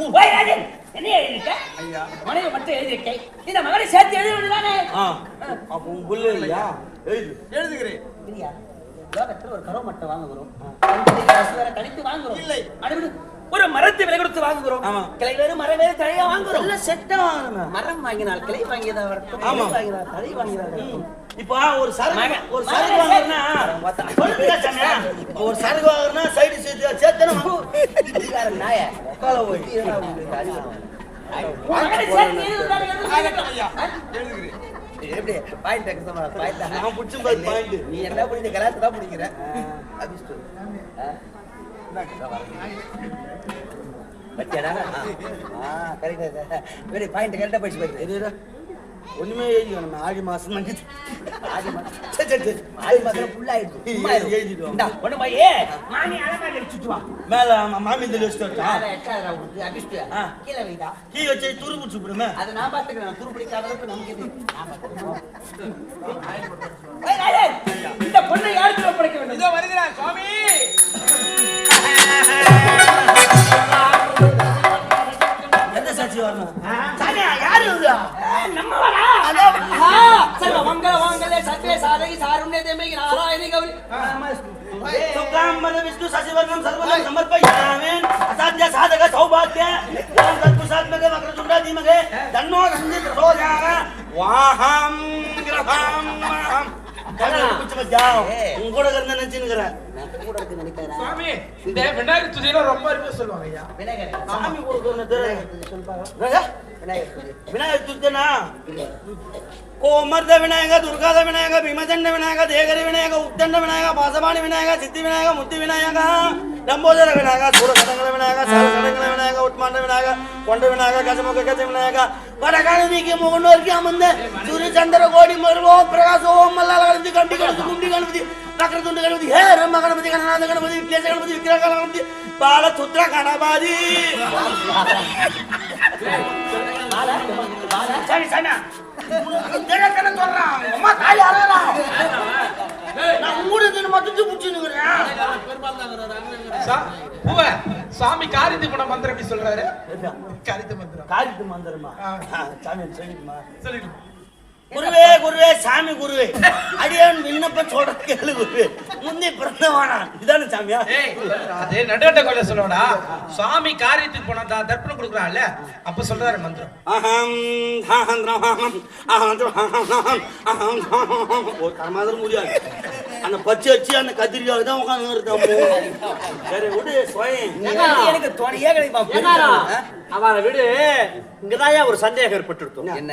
ஓய், ராஜன், என்ன எழுதியிருக்க? மனைவி மட்டும். இந்த மகனை சேர்த்து எழுத வேண்டியதானே? ஆ அப்ப உன் புள்ள இல்லையா எழுது எழுதுகிறேன் இல்லையா? ஒரு கருவ மட்டை வாங்குகிறோம். கழுத்தை காசு வேற கழித்து வாங்குகிறோம். இல்லை. விடு. ஒரு மரத்தை விலை கொடுத்து வாங்குகிறோம். கிளை வேறு மரம் வேறு தழையா வாங்குறோம் எல்லாம் செட்டா வாங்கணும் மரம் வாங்கினால் கிளை வாங்கியதா வரட்டும் ஆமா. கிளை வாங்கினால் தழை வாங்கியதா இப்போ ஒரு சரக்கு. ஒரு சரக்கு வாங்குறனா ஒரு சரக்கு வாங்குறனா சைடு சேர்த்து சேர்த்தணும் அதிகாரம் நாய உட்கால எப்படி பாயிண்ட் பாயிண்ட் நான் பாரு பாயிண்ட் நீ என்ன புரிஞ்ச கலாத்து தான் பிடிக்கிற அபிஷ்டு பத்தியாடா ஆ கரெக்டா பாயிண்ட் கரெக்டா போயிடுச்சு பாரு. ஒண்ணுமே எழுதி வேணும். ஆடி மாசம் ஆதி மாதம் சரி சரி சரி ஆதி மாதம் ஃபுல் ஆயிடுச்சு. சும்மா இரு. எழுதிட்டு வா. இந்தா, ஒண்ணு பையே மாமி அலமாரி வச்சுட்டு வா. மேல மாமி இந்த லிஸ்ட் வச்சா எட்டாயிரம் கொடுத்து ஆ. கீழே வைடா. கீ வச்சு துரு பிடிச்சு விடுமே. அதை நான் பார்த்துக்கிறேன். துரு பிடிக்காத அளவுக்கு நமக்கு எது இந்த பொண்ணை யாருக்கு ஒப்படைக்க வேண்டும்? இதோ வருகிறார் சுவாமி. ಯಾರು ಅವನು ತಾನೇ ಯಾರು ಇವರು ಅದೇ ಹಾ ಸರ್ವಮಂಗಳ ಮಂಗಲ ಸದ್ಯ ಸಾಧಗಿ ಸಾರುಣ್ಯ ದೇಮಿಗೆ ನಾರಾಯಣಿ ಗೌರಿ ಸುಬ್ರಾಹ್ಮಣ ವಿಷ್ಣು ಸಚಿವರ್ಗಂ ಸರ್ವನ ಸಮರ್ಪಯಾಮೇನ್ ಅಸಾಧ್ಯ ಸಾಧಕ ಸೌಭಾಗ್ಯ ತತ್ಪುಷಾತ್ಮಕ ವಕ್ರತುಂಡ ಧೀಮಗೆ ತನ್ನೋ ಸಂಧಿ ಪ್ರಸೋದಾಗ ವಾಹಂ ಗ್ರಹಂ உன் கூட இருந்த நினைச்சுக்கிறேன் நான் கூட இருக்கு நினைக்கிறேன். சுவாமி இந்த விநாயகர் துதியில ரொம்ப அருமையா சொல்லுவாங்க ஐயா. விநாயகர் சாமி கொடுக்கறது சொல்லுப்பாங்க விநாயகர் துதி. कोमर्द विनायक दुर्गाद विनायक भीमचंड विनायक देगरी विनायक उद्दंड विनायक बासवाणी विनायक सिद्धि विनायक मुद्दि विनायक हाँ। डंबोदर विनायक सूरकटंगल विनायक सर सरकटंगल विनायक उत्मांड विनायक कोंड विनायक गजमुख गज विनायक। वरकाणी की मुगनोर की मंदे सूर्य चंद्र गोड़ी मरुओ प्रकाश ओम मल्लाल गणपति गंडी गणपति गुंडी गणपति वक्रतुंड गणपति हे रम गणपति गणनाथ गणपति विक्लेश गणपति विग्रह गणपति बाल सुद्र गणपति सही सही ना। தினக்கன சொல்றான் அம்மா தாய் அறறான் நான் மூடுதுன்னு மட்டும் முடிச்சுன்னுக்கிறேன் சா- பூவ சாமி காரித்து குண மந்திரம் எப்படி சொல்றாரு? காரித்த மந்திரம். காலித்து மந்திரமா. சாமி சொல்லிடுமா? சொல்லிடு குருவே குருவே சாமி குருவே. அடியான் விண்ணப்ப சொல்ற கேளு குருவே. முந்தி பிறந்தவானா. இதானே சாமியா? ஏய் அதே நடுவட்ட கொள்ள சொல்லடா சுவாமி காரியத்துக்கு போனா தான் தர்ப்பணம் கொடுக்குறான்ல. அப்ப சொல்றாரு மந்திரம். அஹம் அஹம் அஹம் ஒரு மாதிரி முடியாது. அந்த பச்சை வச்சு அந்த கத்திரிக்காய் தான் உட்காந்து இருக்காமோ சரி விடு எனக்கு துணையே கிடைப்பா? அவனை விடு. இங்கதான் ஒரு சந்தேகம் ஏற்பட்டுருத்தோம் என்ன?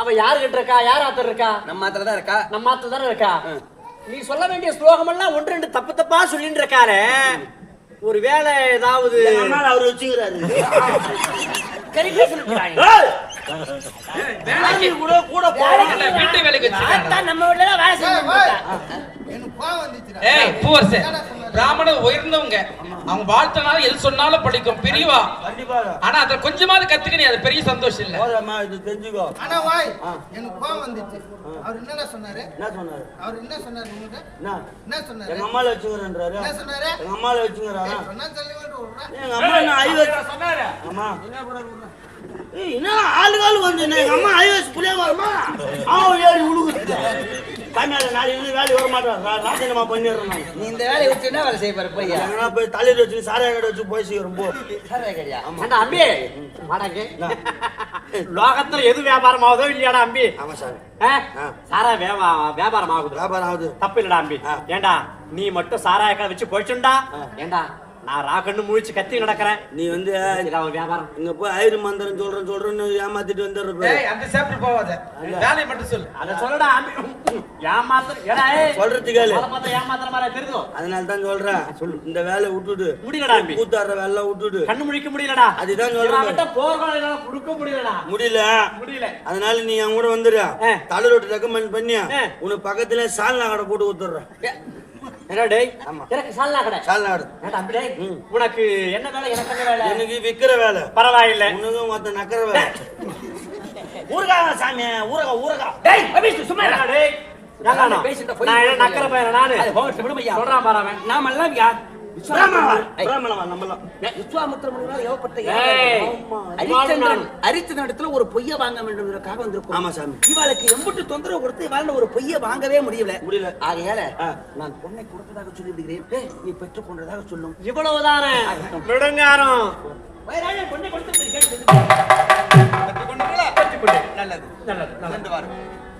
அவ யாரு கிட்ட இருக்கா யார் ஆத்தர் இருக்கா நம்ம மாத்திர தான் இருக்கா? நம்ம ஆத்துல தானே இருக்கா நீ சொல்ல வேண்டிய ஸ்லோகம் எல்லாம் ஒன்று ரெண்டு தப்பு தப்பா சொல்லிட்டு இருக்காரு ஒரு வேலை ஏதாவது அவர் வச்சுக்கிறாரு. கரெக்டா சொல்லிட்டாங்க கூட கூட வீட்டு வேலைக்கு நம்ம வீட்டுல தான் வேலை செஞ்சு. ஏய் பூவரசே. என்னடா சொன்னாரு? பிராமணர் உயர்ந்தவங்க அவங்க வாழ்த்தனால எது சொன்னாலும் படிக்கும் பெரியவா ஆனா அத கொஞ்சமாவது கத்துக்க நீ அது பெரிய சந்தோஷம் இல்ல தெரிஞ்சுக்கோ ஆனா வாய், ஆ. எனக்கு கோவம் வந்துச்சு. அவர் என்னடா சொன்னாரு? என்ன சொன்னாரு அவர் என்ன சொன்னாரு உங்ககிட்ட? என்ன என்ன சொன்னாரு? எங்க அம்மால வச்சுக்கிறேன்றாரு என்ன சொன்னாரு? எங்க அம்மால வச்சுக்கிறாரா சொன்னா சொல்லி விட்டு. எங்க அம்மா என்ன ஐவஸ் சொன்னாரு அம்மா ஏய், என்ன ஆளு காலு வந்து எங்க அம்மா வருமா? அவன் ஏறி உழுகுது. இருந்து வேலைக்கு வர மாட்டான். ராஜினாமா பண்ணிடுறேன் நீ இந்த வேலையை விட்டு என்ன வேலை செய்ய போற பையா எங்கன்னா போய் தலையில வச்சு சாரையா கடை வச்சு போய் சீக்கிரம் போ. சரி கிடையா? ஏண்டா அம்பி? லோகத்துல எது வியாபாரம் ஆகுதோ இல்லையாடா அம்பி? ஆமா. சாரா. வியாபா வியாபாரம் ஆகுது. வியாபாரம் ஆகுது. தப்பு இல்லடா அம்பி. ஏண்டா நீ மட்டும் சாராய கடை வச்சு போயிட்டுண்டா ஆ. ஏண்டா நான் ராக்கண்ணு முழிச்சு கத்தி நடக்கிறேன். நீ வந்து அவன் வியாபாரம். இங்க போய் ஐயரு மந்திரம் சொல்றேன் சொல்றேன்னு ஏமாத்திட்டு வந்துடுற அந்த சாப்பிட்டு போவாத. வேலையை மட்டும் சொல்லு. அத சொல்லடா அம்பி ஏமாத்திர ஏடா ஏய். சொல்றது கேளு. அவளை பார்த்தா ஏமாத்துற மாதிரி தெரியுதோ? அதனால தான் சொல்றேன். சொல்லு. இந்த வேலையை விட்டுடு. முடியலடா கூத்தாடுற வேலை விட்டுடு. கண்ணு முழிக்க முடியலடா. அதுதான் சொல்றேன். என்னால கொடுக்க முடியலடா. முடியல. முடியல. அதனால நீ என் கூட வந்துடு. தலை ரொட்டி ரெக்கமெண்ட் பண்ணி ஆ. உனக்கு பக்கத்துல சால்னா கடை போட்டு கொடுத்துட்றேன். என்ன டேய். எனக்கு சால்னா கடை. சால்னா கடை. அம்பி டேய். உனக்கு என்ன வேலை? எனக்கு என்ன வேலை? எனக்கு விக்கிற வேலை. பரவாயில்ல. உனக்கு மொத்த நக்கிற வேலை. ஊறுகாய் சாமி. ஊறுகா ஊறுகா. டேய் அபிஷ் சும்மா. டேய். ஏங்கானோ? பேசிட்டு நான் என்ன நக்கற பையனா நானு? சொல்றான் பாரு அவன். நாமெல்லாம் யார்? ஹரிச்சந்திரனிடத்துல ஒரு பொய்ய வாங்க வேண்டும் என்பதற்காக வந்திருக்கோம். ஆமா சாமி. இவாளுக்கு எம்புட்டு தொந்தரவு கொடுத்து இவாள் ஒரு பொய்ய வாங்கவே முடியல. முடியல. ஆகையால. நான் பொண்ணை கொடுத்ததாக சொல்லி விடுகிறேன் நீ பெற்றுக் கொண்டதாக சொல்லும். இவ்வளவுதானே? விடுங்காரம். பொண்ணை கொடுத்து நல்லது. நல்லது நல்லது.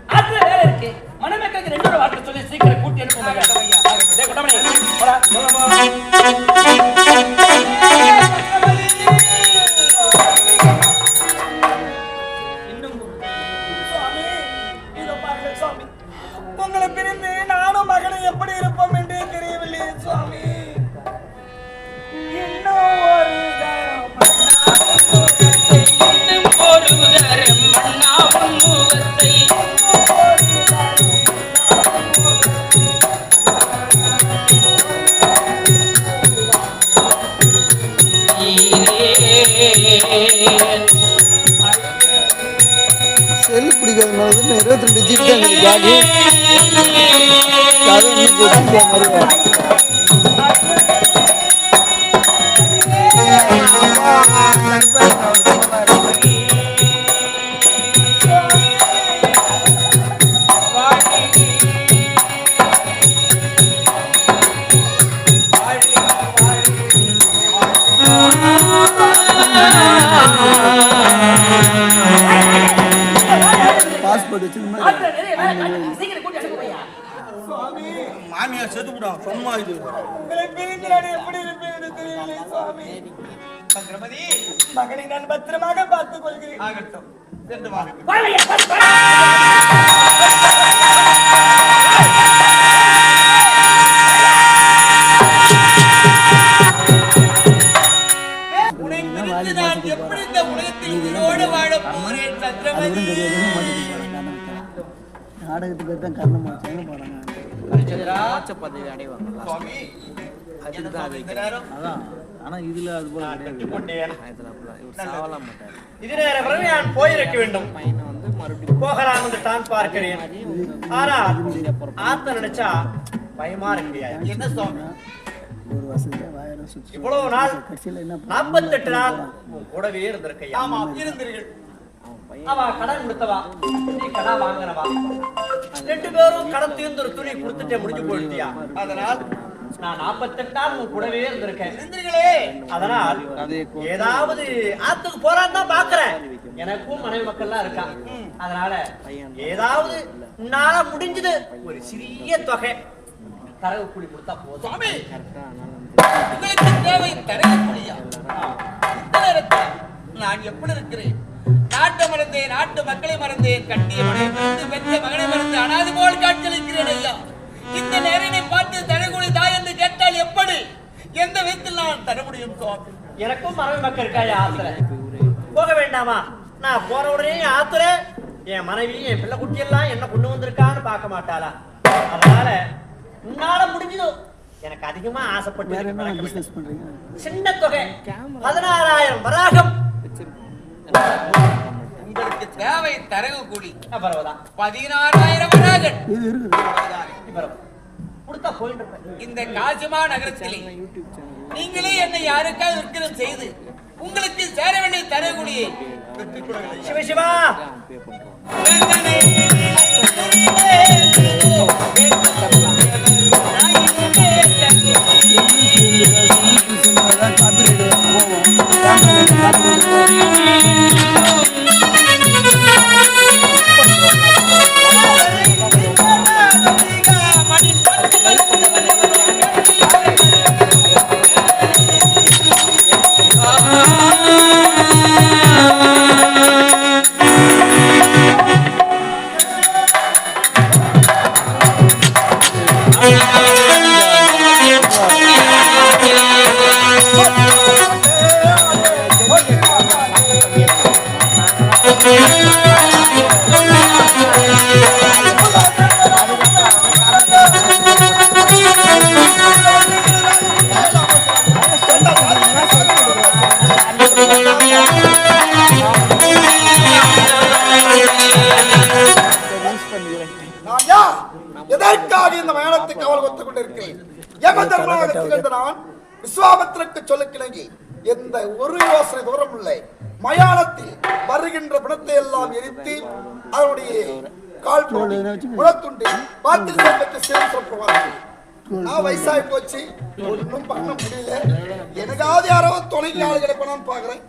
ஆத்துல வேலை இருக்கு. மணமக்களுக்கு ரெண்டு ஒரு வார்த்தை சொல்லி சீக்கிரம் கூட்டி அனுப்புங்க உங்களை பிரிந்து நானும் மகனும் எப்படி இருப்போம்? இருக்கிறதுனால தான் இருபத்தி ரெண்டு ஜீப் தான் இருக்குது ஜாலி மாமியார் செத்து விடுவான் சும்மா இது. எப்படி இருப்பேன் மகனை நான் பத்திரமாக பார்த்துக் கொள்கிறேன். ஆகட்டும். சென்று வாழை, வாழை. உன்னை நான் எப்படி இந்த உலகத்தில் உயிரோடு வாழப் போகிறேன் அது நாடகத்துக்கு தான் காரணமா வச்சாங்க போறாங்க? அதான். ஆனா இதுல அது போல கிடையாது. இது நேர பிறகு நான் போயிருக்க வேண்டும். போகலாம் என்று தான் பார்க்கிறேன். ஆனால் ஆத்த நினைச்சா பயமா இருக்கிறியா என்ன சுவாமி? ஒரு வருஷத்துல வாயிரம் சுற்றி இவ்வளவு நாள் கடைசியில என்ன பண்ண- நாற்பத்தெட்டு நாள் கூடவே இருந்திருக்கையா? ஆமா இருந்தீர்கள் அவ கடன் கொடுத்தவா? நீ கடன் வாங்கினவா? ரெண்டு பேரும் ஒரு துணி கொடுத்துட்டே முடிஞ்சு போயிடுத்தியா அதனால் நான் நாற்பத்தெட்டு நாள் உன் கூடவே இருந்திருக்கேன். இருந்தீர்களே அதனால் ஏதாவது ஆத்துக்கு போறான்னு தான் பாக்குறேன் எனக்கும் மனைவி மக்கள்லாம் இருக்கா? அதனால ஏதாவது உன்னால முடிஞ்சது ஒரு சிறிய தொகை. தரவு கூலி கொடுத்தா போதும். உங்களுக்கு தேவை தரக்கூடியா இந்த நேரத்தில் நான் எப்படி இருக்கிறேன்? நாட்டை மறந்தேன் நாட்டு மக்களை மறந்தேன் கட்டிய மனைவி மறந்து பெற்ற மகனை மறந்து அனாது போல் காட்சியளிக்கிறேன் ஐயா. இந்த நேரனை பார்த்து தரக்கூடிய தாய் என்று கேட்டால் எப்படி? எந்த விதத்தில் நான் தர முடியும் எனக்கும் மனைவி மக்கள் இருக்காயா ஆத்துல போக வேண்டாமா? நான் போற உடனே என் ஆத்துல என் மனைவி என் பிள்ளை குட்டி எல்லாம் என்ன கொண்டு வந்திருக்கான்னு பார்க்க மாட்டாளா? அதனால உன்னால முடிஞ்சதோ எனக்கு அதிகமா ஆசைப்பட்டு சின்ன தொகை பதினாறாயிரம் வராகம். உங்களுக்கு தேவை தரவு கூலி பரவாதான் பதினாறாயிரம் இந்த காசிமா நகரத்திலே நீங்களே என்னை யாருக்காவது விற்கிறம் செய்து உங்களுக்கு சேர வேண்டிய தரகுடியை சிவ சிவா காப்பீடு போவோம் காப்பீடு ஆ யம திகழ்ந்த நான் எந்த ஒரு யோசனை தூரம் இல்லை மயானத்தில் வருகின்ற பிணத்தை எல்லாம் எரித்து அதனுடைய கால் சேர்ந்து சொல்லுவாங்க நான் வயசாகி போச்சு. ஒன்றும் பண்ண முடியல. எனக்காவது யாரோ தொலைக்கு ஆள் கிடைப்பானு பாக்குறேன்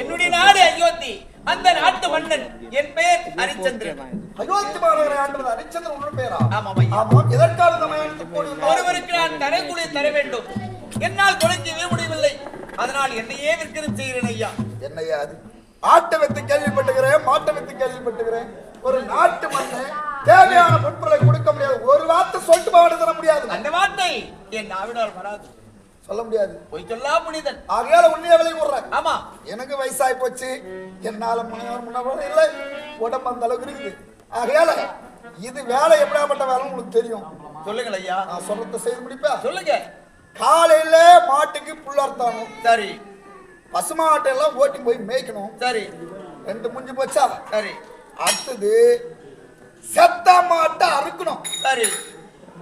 என்னுடைய நாடு அயோத்தி. அந்த நாட்டு மன்னன். என் பெயர் ஹரிச்சந்திரன். அயோத்தி மாநகரை ஆண்டது ஹரிச்சந்திரன் உன்னோட பேரா ஆமாம் ஐயா. ஆமாம். எதற்காக ஒருவருக்கு நான் தரக்கூடிய தர வேண்டும். என்னால் தொலைக்கவே முடியவில்லை. அதனால் என்னையே விற்கிறது செய்கிறேன் ஐயா. என்னையா அது? ஆட்டை வைத்து கேள்விப்பட்டுகிறேன் மாட்டை வைத்து கேள்விப்பட்டுகிறேன். ஒரு நாட்டு மண்ணு தேவையான பொருட்களை கொடுக்க முடியாது. ஒரு வார்த்தை சொல்லிட்டு பாடு தர முடியாது. அந்த வார்த்தை என் நாவினால் வராது. சொல்ல முடியாது. பொய் சொல்லா புனிதன். ஆகையால உண்மையை விலை விடுறேன் ஆமா. எனக்கு வயசாகி போச்சு. என்னால முனைவர் முன்னவர் இல்லை. உடம்பு அந்த அளவுக்கு இருக்குது. ஆகையால இது வேலை எப்படியாப்பட்ட வேலை உங்களுக்கு தெரியும். சொல்லுங்கள் ஐயா. நான் சொல்றத செய்து முடிப்பா சொல்லுங்க. காலையில மாட்டுக்கு புல்லர்த்தானும் சரி. பசுமாட்டை எல்லாம் ஓட்டி போய் மேய்க்கணும். சரி. ரெண்டு முடிஞ்சு போச்சா? சரி. அடுத்தது செத்த மாட்டை அறுக்கணும். சரி.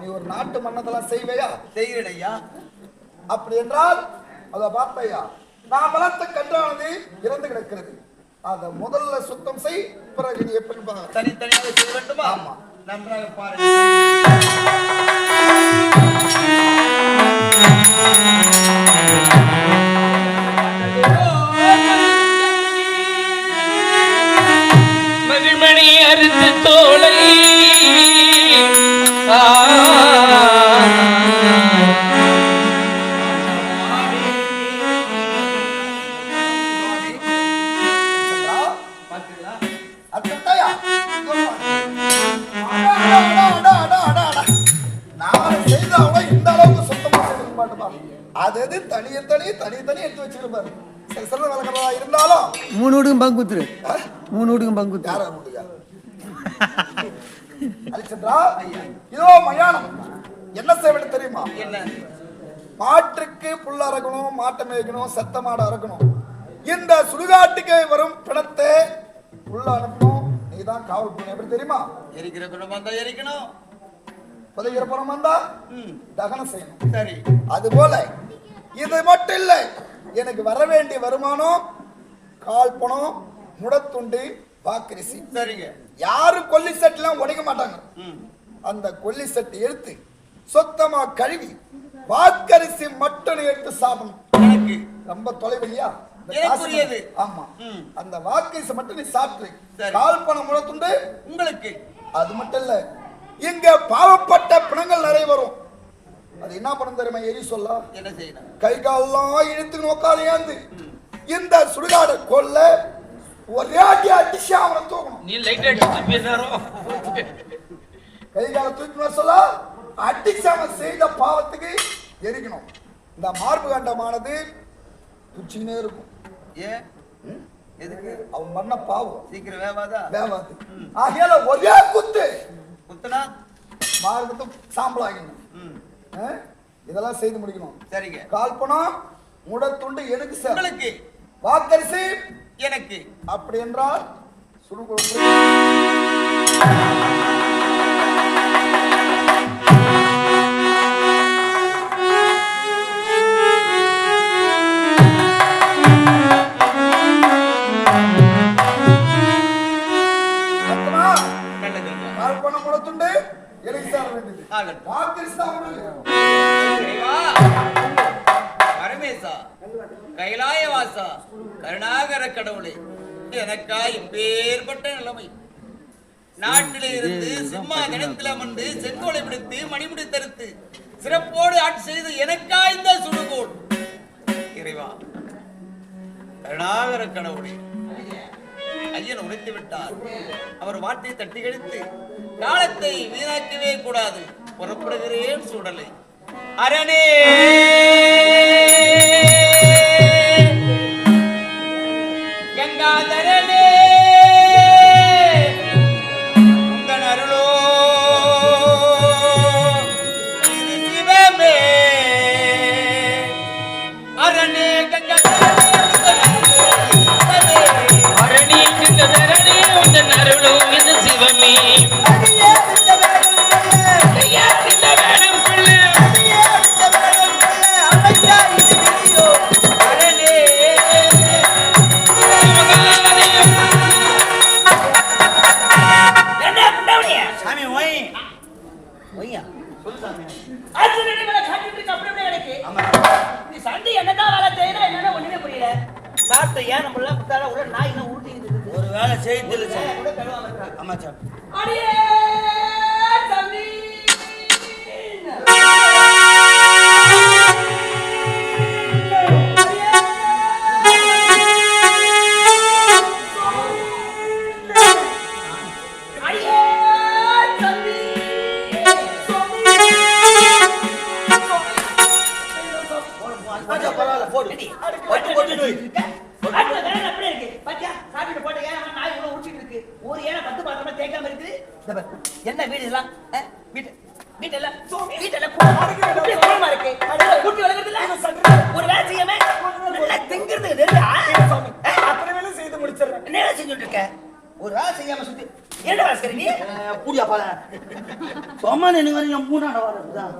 நீ ஒரு நாட்டு மன்னதெல்லாம் செய்வையா? செய்கிறேன் ஐயா. அப்படி என்றால் அத பார்த்தையா நான் வளர்த்த கன்றானது இறந்து கிடக்கிறது அத முதல்ல சுத்தம் செய் பிறகு நீ எப்படி பாரு. தனித்தனியாக செய்ய வேண்டுமா ஆமா. நன்றாக பாருங்க மதிமணி அறுத்து வீட்டுக்கும் பங்கு குத்துரு மூணு வீட்டுக்கும் பங்கு இதோ மயானம். என்ன வேண்டும் தெரியுமா? என்ன? மாட்டுக்கு புல் அறக்கணும் மாட்டை மேய்க்கணும் செத்த மாடு அறக்கணும். இந்த சுடுகாட்டுக்கு வரும் பிணத்தை உள்ள அனுப்பணும். நீ தான் காவல் பண்ண எப்படி தெரியுமா? எரிக்கிற குணமா தான் எரிக்கணும். புதைகிற புறம் வந்தா ம், தகனம் செய்யணும். சரி. அது போல இது மட்டும் இல்லை. எனக்கு வர வேண்டிய வருமானம் கால் பணம் முடத்துண்டு வாக்கரிசி. சரிங்க. யாரும் கொல்லி செட்டுலாம் உடைக்க மாட்டாங்க. அந்த கொல்லி செட்டு எடுத்து சுத்தமா கழுவி வாக்கரிசி மட்டும் எடுத்து சாப்பிடணும். எனக்கு. ரொம்ப தொலைவு இல்லையா இந்த எனக்குரியது. காசு- ஆமா. அந்த வாக்கரிசி மட்டும் நீ சாப்பிட்டு. கால் பணம் முடத்துண்டு உங்களுக்கு. அது மட்டும் இல்ல இங்க பாவப்பட்ட பிணங்கள் நிறைய வரும். அது என்ன பண்ணும் தெரியுமா? எரி சொல்ல. என்ன செய்யணும்? கை காலெல்லாம் இழுத்து நோக்காது ஏந்து. இந்த சுடுகாடு கொல்ல ஒரே அடி அடிச்சு அவனை தூக்கணும். நீ லைட் அடிச்சு பேசுறோம் கை கால தூக்கணும் சொல்ல அடிச்சு அவன் செய்த பாவத்துக்கு எரிக்கணும். இந்த மார்பு கண்டமானது துச்சினே இருக்கும். ஏன்? எதுக்கு? அவன் பண்ண பாவம். சீக்கிரம் வேவாதா? வேவாது. ஆகையால ஒரே குத்து. குத்துனா? மார்பத்து சாம்பல் ஆகிடணும். ம், ஆ? இதெல்லாம் செய்து முடிக்கணும். சரிங்க. கால் பணம் முடத்துண்டு எனக்கு சார் உங்களுக்கு வாக்கரிசி எனக்கு. அப்படி என்றால் சுடுகுழம்பு எனக்கா இப்பேற்பட்ட நிலைமை. நாட்டிலே இருந்து சிம்மாதனத்தில் அமர்ந்து செங்கோலை பிடித்து மணிமுடி தருத்து சிறப்போடு ஆட்சி செய்து எனக்கா இந்த சுடுகோல். இறைவா கருணாகர கடவுளே ஐயன் உரைத்து விட்டார். அவர் வாட்டை தட்டி கழித்து காலத்தை வீணாக்கவே கூடாது. புறப்படுகிறேன் சுடலை அரணே! எந்த அருளும் இது சிவமே. என்ன வீடு இதெல்லாம்? வீட்டு கு- இப்படி கோலமா இருக்கு. கூட்டி வளர்க்கறது இல்ல ஒரு வேலை செய்யாம நல்லா திங்கிறது அத்தனை வேலை செய்து முடிச்சிடுறேன். என்ன வேலை செஞ்சுட்டு இருக்க? ஒரு வேலை செய்யாம சுத்தி என்ன நீ? பூடியா பால சும்மா நின்று வரைக்கும் என் மூணாண்ட வரதுதான்?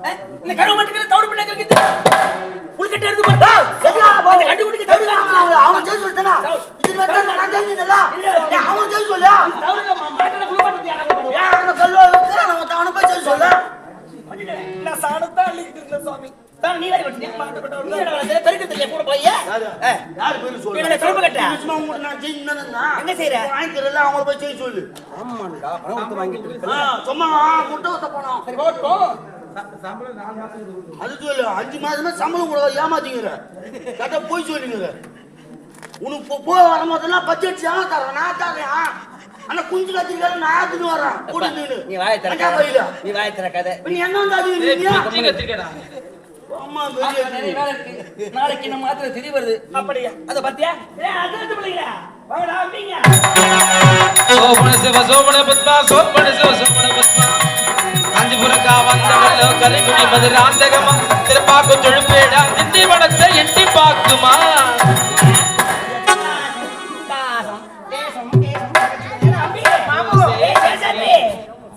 இந்த கருவு மட்டும் தவிடு பண்ண பார்த்தா கண்டு குடிக்க தவிடு அவன் இது மட்டும் நான் அவன் ஜெயிச்சு சொல்லு தவிடு அவன் அவனை போய் ஜெயிச்சு சொல்லு. நான் சாணத்தான் அள்ளிக்கிட்டு இருந்தேன் சுவாமி. தான் நீ வேலை வச்சியா நீ வேலை வச்சியா பெருக்கத்துல கூட போய் யாரு? யாரு பேரு சொல்லு? என்னோட கருப்பு கட்டை. சும்மா உங்களை நான் ஜெயிச்சுன்னா என்ன செய்ற? வாங்கிக்கிறல்ல அவங்கள போய் ஜெயிச்சு சொல்லு. ஆ, சும்மா முட்டை ஊத்த போனோம். சரி அது சொல்லு அஞ்சு மாசமா சம்பளம் கூட ஏமாத்திங்கிற கரெக்டா போய் சொல்லுங்கிற. உனக்கு போ- போய் வரும்போதெல்லாம் பட்ஜெட் ஏன் தரேன்? நான் தரேன். ஆனா குஞ்சு கத்திரிக்கால நான் தின்னு வரேன். கூட நின்னு. நீ வாயை திறக்காத. நீ வாயை திறக்காத. நீ என்ன வந்து அது நிறைய வேலை இருக்கு. நாளைக்கு நம்ம மாத்திர திதி வருது. அப்படியா? அத பாத்தியா சோபன சிவ சோபன பத்மா சோபன சிவ சோபன பத்மா காஞ்சிபுரக்கா வந்தவல்லோ கலிகுடி மதுராந்தகமா திருப்பாக்கு தொழுப்பேடா திண்டி வனத்தை எட்டி பாக்குமா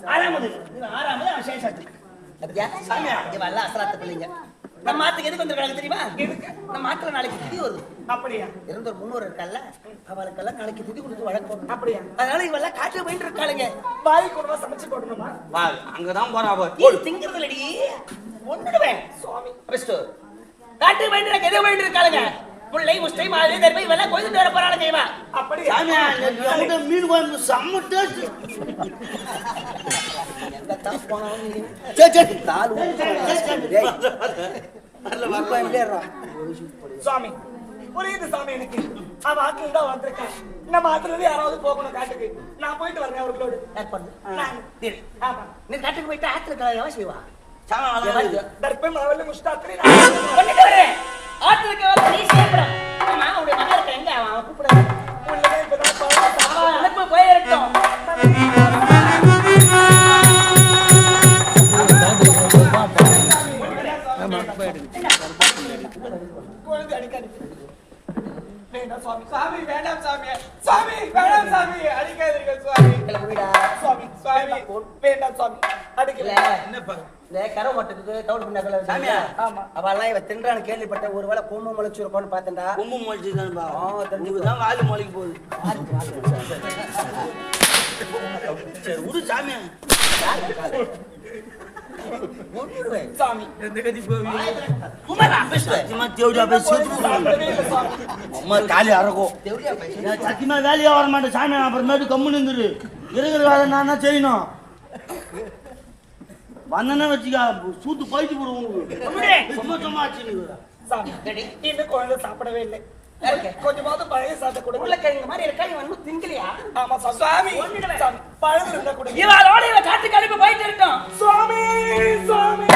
ஆறாமது. ஆறாமது அவன் அப்படியா சாமியா? இவெல்லாம் அசலாத்த பிள்ளைங்க. நம்ம மாத்துக்கு எதுக்கு வந்திருக்காங்க தெரியுமா? நம்ம மாத்திர நாளைக்கு திதி வருது. அப்படியா? இருந்த ஒரு முன்னோர் இருக்கல்ல அவளுக்கெல்லாம் நாளைக்கு திதி கொடுத்து வழக்கம் அப்படியா? அதனால இவெல்லாம் காட்டுல போயிட்டு இருக்காளுங்க. பாய் கூடவா சமைச்சு போடணுமா? வா அங்கதான் போறா. இது திங்கிறது இல்லடி ஒண்ணுடுவேன். சுவாமி. பெஸ்ட் காட்டு போயிட்டு இருக்க எதோ போயிட்டு இருக்காளுங்க? முல்லை முஸ்தை மாதிரி தர்மை இவெல்லாம் கோயிலுக்கு வர போறாளுங்க இவன் அப்படி மீன் குழம்பு செம்ம டேஸ்ட் சுவாமி புரியுது சாமி எனக்கு அவன் ஆட்கள் தான் வந்திருக்கேன் நம்ம ஆத்துல இருந்து யாராவது போகணும் காட்டுக்கு நான் போயிட்டு வரேன் அவர்களோடு யார் பண்ணு? நான். சரி. ஆமா நீ காட்டுக்கு போயிட்டு ஆத்துல கலர் எவன் செய்வா தர்ப்பம் அவள் முஷ்டாத்திரி பண்ணிட்டு வரேன் ஆத்துல கலர் நீ செய்யப்படும் ஆமா உடைய மகன் இருக்க எங்க அவன் கூப்பிடுறான் உள்ளதே சாமி வேண்டாம் சாமி சாமி வேண்டாம் சாமி அடிக்காதீர்கள் சுவாமி சுவாமி சுவாமி வேண்டாம் சுவாமி அடிக்கல இல்ல என்னப்பா இந்த கரை மாட்டுக்கு தவிடு பின்னாக்கல சாமியா? ஆமா அவெல்லாம் இவ தின்றான்னு கேள்விப்பட்ட ஒருவேளை கொம்பு முளைச்சிருக்கோன்னு பார்த்தேன்டா கொம்பு முளைச்சு தானே ஆ, தெரிஞ்சுக்கோ. தான் வாலி முளைக்கு போகுது சரி விடு சாமி காலி சத்தியமா வேலையா வர மாட்டேன் சாமி அப்புறமேட்டு கம்முன்னு இருந்துரு இருக்கிற வேலை நான் தான் செய்யணும் வந்தேன்னா வச்சுக்க சூத்து போயிட்டு போடுவோம் குழந்தை சாப்பிடவே இல்லை? கொஞ்சமாவது பழைய சாதத்தை கொடுங்க உருளைக்கிழங்கு மாதிரி இருக்கா இவன் திங்கலையா ஆமா சாமி. சாமி பழம் இருந்தா கொடுங்க. இவளோட இவ காட்டு கழிப்பு போயிட்டு இருக்கட்டும் சுவாமி சுவாமி.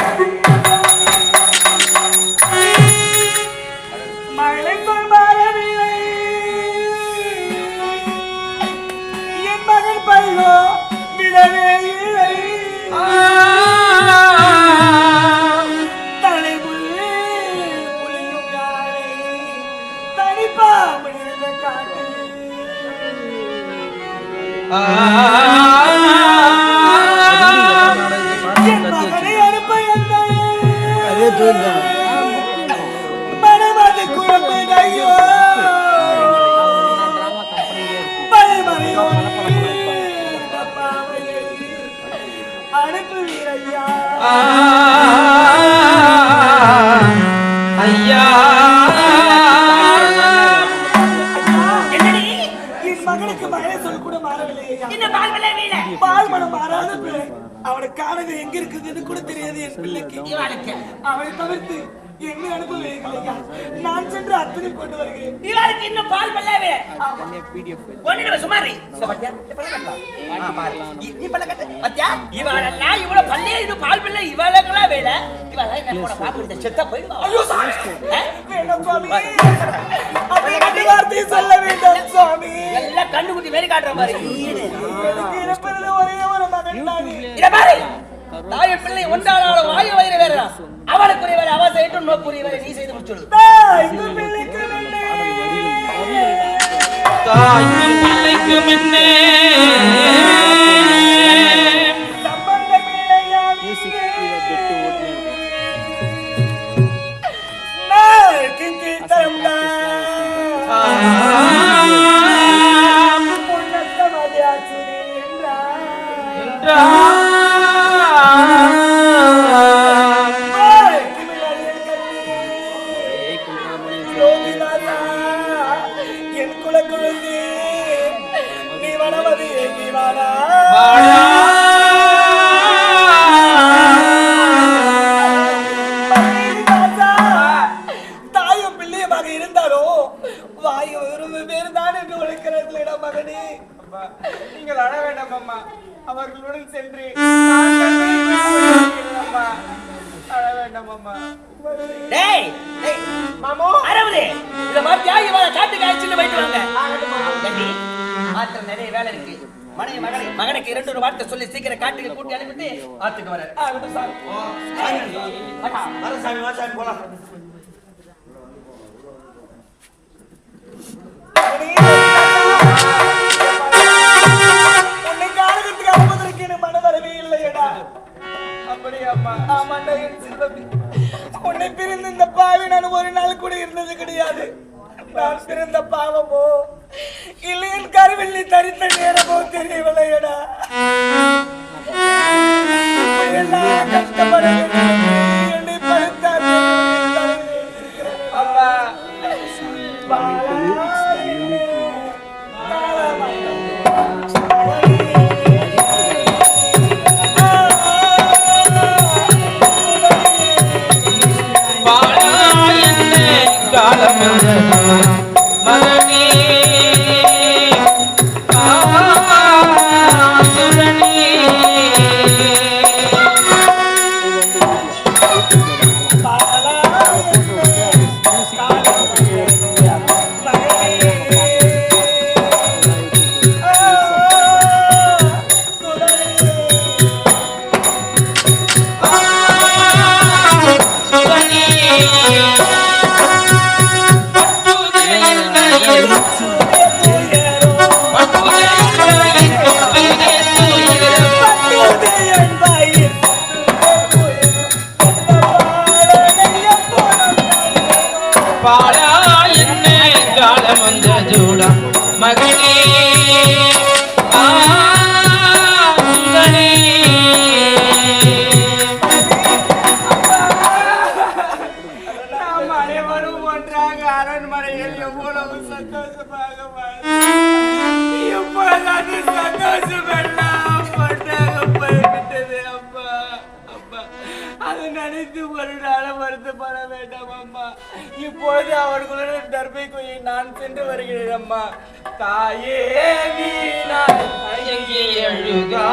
ஐயா. மகனுக்கு சொல் கூட மாறவில்லை பால் மனம் மாறாத பிள்ளை அவனை காணது எங்க இருக்குதுன்னு கூட தெரியாது. என் பிள்ளைக்கு. அவனை தவிர்த்து என்ன நான் சென்று அத்தனை கொண்டு வருகிறேன். இன்னும் பால் வீல ஒன்னு சுமாரி. நீ பல்ல கட்டு. பாத்தியா? இவளெல்லாம் இவ்வளவு பல்லே இது பால் பிள்ளை இவளுக்கெல்லாம் வேலை. இவளெல்லாம் என்ன போட பாப்பு இந்த செத்தா போயிடுவா. ஐயோ சாமி. வார்த்தையை சொல்ல வேண்டாம் சுவாமி. எல்லாம் கண்ணுக்குட்டி மாரி காட்டுற மாதிரி. ஒரே மகன் தாய் பிள்ளை ஒன்றானால வாயு வயிறு வேற அவளுக்குரிய வேலை அவ செய்யட்டும் நோக்குரிய வேலை நீ செய்து முடிச்சுடு. தாய்க்கு பிள்ளைக்கு முன்னே மகனுக்கு இரண்டு ஒரு வார்த்தை சொல்லி சீக்கிரம் காட்டுக்கு கூட்டி அனுப்பிட்டு ஆத்துக்கு வர சாமி வா சாமி போலாம். உன்னை பிரிந்து இந்த பாவி நான் ஒரு நாள் கூட இருந்தது கிடையாது. நான் பிறந்த பாவமோ? இல்லையின் கருவில் நீ தரித்த நேரமோ தெரியவில்லையடா. எல்லாம் கஷ்டப்பட அம்மா தாயே நீ நான் எழுகா